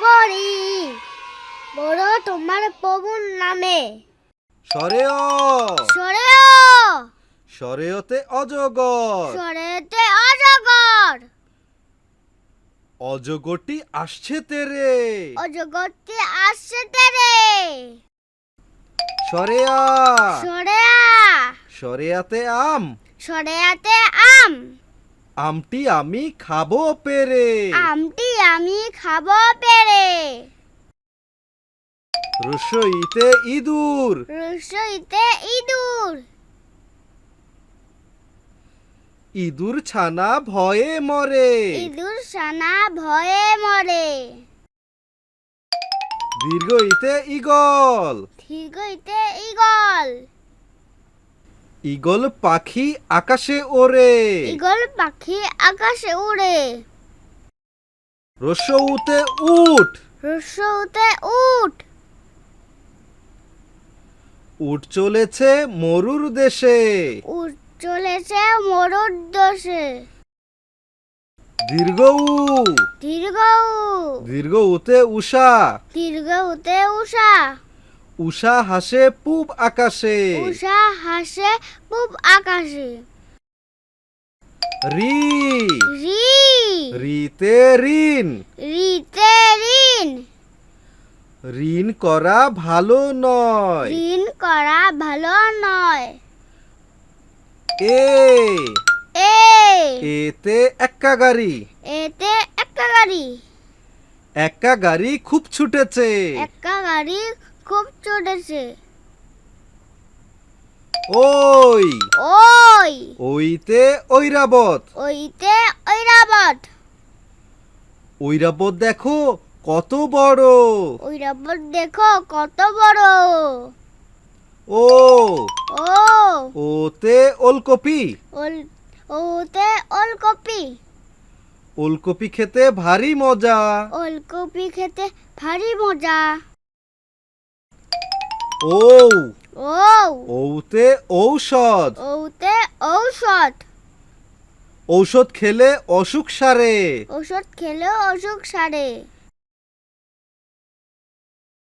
পড়ি বড় তোমার প্রভুর নামে। সরে অ সরে সরেয়তে অজগর। সরেতে অজগর। অজগরটি আসছে তেরে। অজগরটি আসছে তেরে। সরেয়া। সরেয়া। সরেয়াতে আম। সরেয়াতে আম। আমটি আমি খাব পেরে। আমটি আমি খাব পেরে। রসইতে ইঁদুর। রসইতে ইঁদুর। ইঁদুর ছানা ভয়ে মরে। ইঁদুর ছানা ভয়ে মরে। দীর্ঘইতে ইগল ঠিকইতে ইগল ইগল পাখি আকাশে ওড়ে। ইগল পাখি আকাশে উড়ে রসৌতে উট রসৌতে উঠ। উট চলেছে মরুর দেশে। উঠ চলেছে মরুর দেশে। দীর্ঘ উ। দীর্ঘ উ, দীর্ঘ উতে উষা। দীর্ঘ উতে উষা। উষা হাসে পূব আকাশে। উষা হাসে পূব আকাশে। রি। রি। রিতে ঋণ। রিতে ঋণ। ঋণ করা ভালো নয়। ঋণ করা ভালো নয়। এ। এ। এতে এক্কা গাড়ি। এতে একা গাড়ি। এক্কা গাড়ি খুব ছুটেছে। একা গাড়ি খুব চড়েছে ওই। ওই। ওইতে ঐরাবত। ওইতে ঐরাবত। ঐরাবত দেখো কত বড়। ঐরাবত দেখো কত বড়। ও। ও। ওতে ওলকপি। ওল ওতে ওলকপি। ওলকপি খেতে ভারী মজা। ওলকপি খেতে ভারী মজা। ও ও ওতে ঔষধ। ওতে ঔষধ। ঔষধ খেলে অসুখ সারে। ঔষধ খেলে অসুখ সারে।